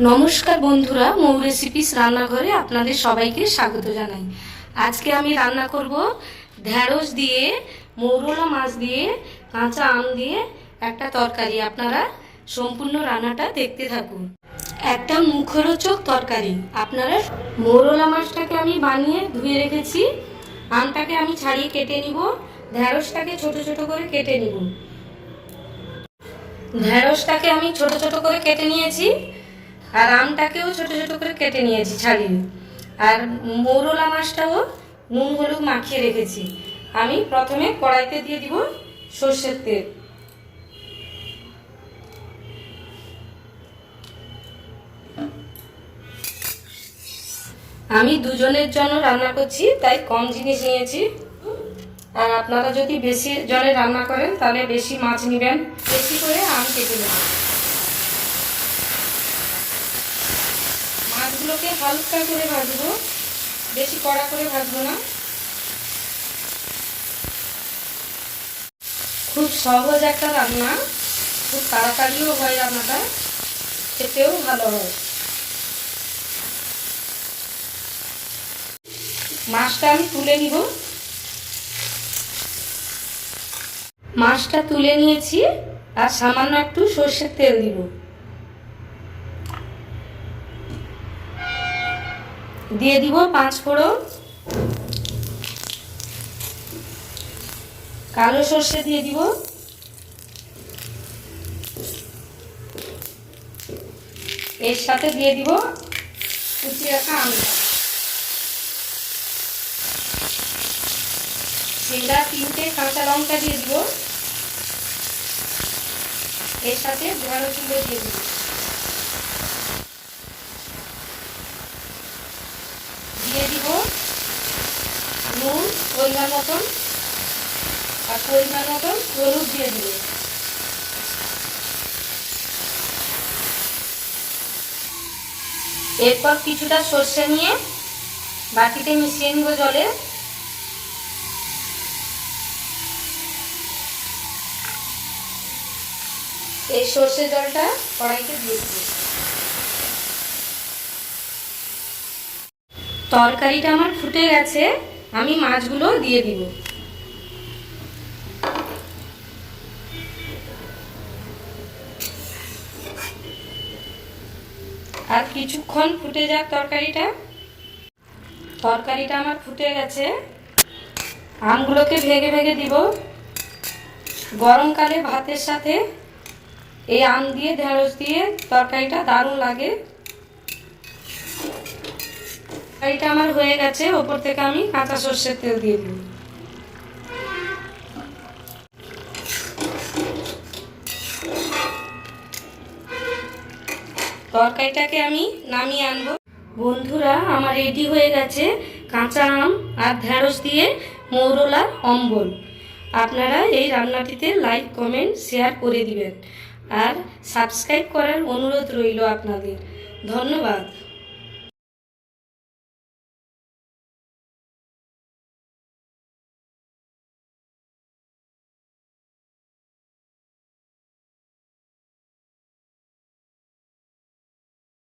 নমস্কার বন্ধুরা, মৌ রেসিপিস রান্নাঘরে আপনাদের সবাইকে স্বাগত জানাই। আজকে আমি রান্না করব ঢ্যাঁড়স দিয়ে, মৌরলা মাছ দিয়ে, কাঁচা আম দিয়ে একটা তরকারি। আপনারা সম্পূর্ণ রান্নাটা দেখতে থাকুন। একটা মুখরোচক তরকারি। আপনারা মৌরলা মাছটাকে আমি বানিয়ে ধুয়ে রেখেছি। আমটাকে আমি ছাড়িয়ে কেটে নিব। ঢ্যাঁড়সটাকে ছোট ছোট করে কেটে নিব। ঢ্যাঁড়সটাকে আমি ছোট ছোট করে কেটে নিয়েছি। আর আমটাকেও ছোট ছোট করে কেটে নিয়েছি ছাড়িয়ে। আর মৌরলা মাছটাও নুন, হলুদ মাখিয়ে রেখেছি। আমি প্রথমে কড়াইতে দিয়ে দিব সর্ষের তেল। আমি দুজনের জন্য রান্না করছি, তাই কম জিনিস নিয়েছি। আর আপনারা যদি বেশি জনে রান্না করেন, তাহলে বেশি মাছ নেবেন। বেশি করে আম কেটে নেবেন। মাছগুলোকে হালকা করে ভাজবো। বেশি কড়া করে ভাজবো না। খুব সহজ একটা রান্না। খুব তাড়াতাড়িও হয় রান্নাটা। খেতেও ভালো হয়। মাছটা আমি তুলে নিব। মাছটা তুলে নিয়েছি। আর সামান্য একটু সর্ষের তেল দিব। দিয়ে দিব পাঁচ ফোড়ন। কালো সর্ষে দিয়ে দিব। এর সাথে দিয়ে দিব কুচি রাখা আমটা সিঙ্গা তিনটে কাঁচা লঙ্কা দিয়ে দিব। এর সাথে ঢেঁড়সগুলো দিয়ে দিব দিয়ে দিব নুন পরিমাণ মতন, আর পরিমাণ মতন হলুদ দিয়ে দিব। এরপর কিছুটা সর্ষে নিয়ে বাটিতে মিশিয়ে নিব জলে। এই সর্ষে জলটা কড়াইতে দিয়ে দিব। তরকারিটা আমার ফুটে গেছে। আমি মাছগুলো দিয়ে দিব। আর কিছুক্ষণ ফুটে যাক তরকারিটা। তরকারিটা আমার ফুটে গেছে। আমগুলোকে ভেঙে ভেঙে দিব। গরমকালে ভাতের সাথে এই আম দিয়ে ঢেঁড়স দিয়ে তরকারিটা দারুণ লাগে। তরকারিটা আমার হয়ে গেছে, ওপর থেকে আমি কাঁচা সর্ষের তেল দিয়ে দিই তরকারিটাকে আমি নামিয়ে আনব। বন্ধুরা, আমার রেডি হয়ে গেছে কাঁচা আম আর ঢ্যাঁড়স দিয়ে মৌরলার অম্বল। আপনারা এই রান্নাটিতে লাইক কমেন্ট শেয়ার করে দিবেন। আর সাবস্ক্রাইব করার অনুরোধ রইল আপনাদের। ধন্যবাদ।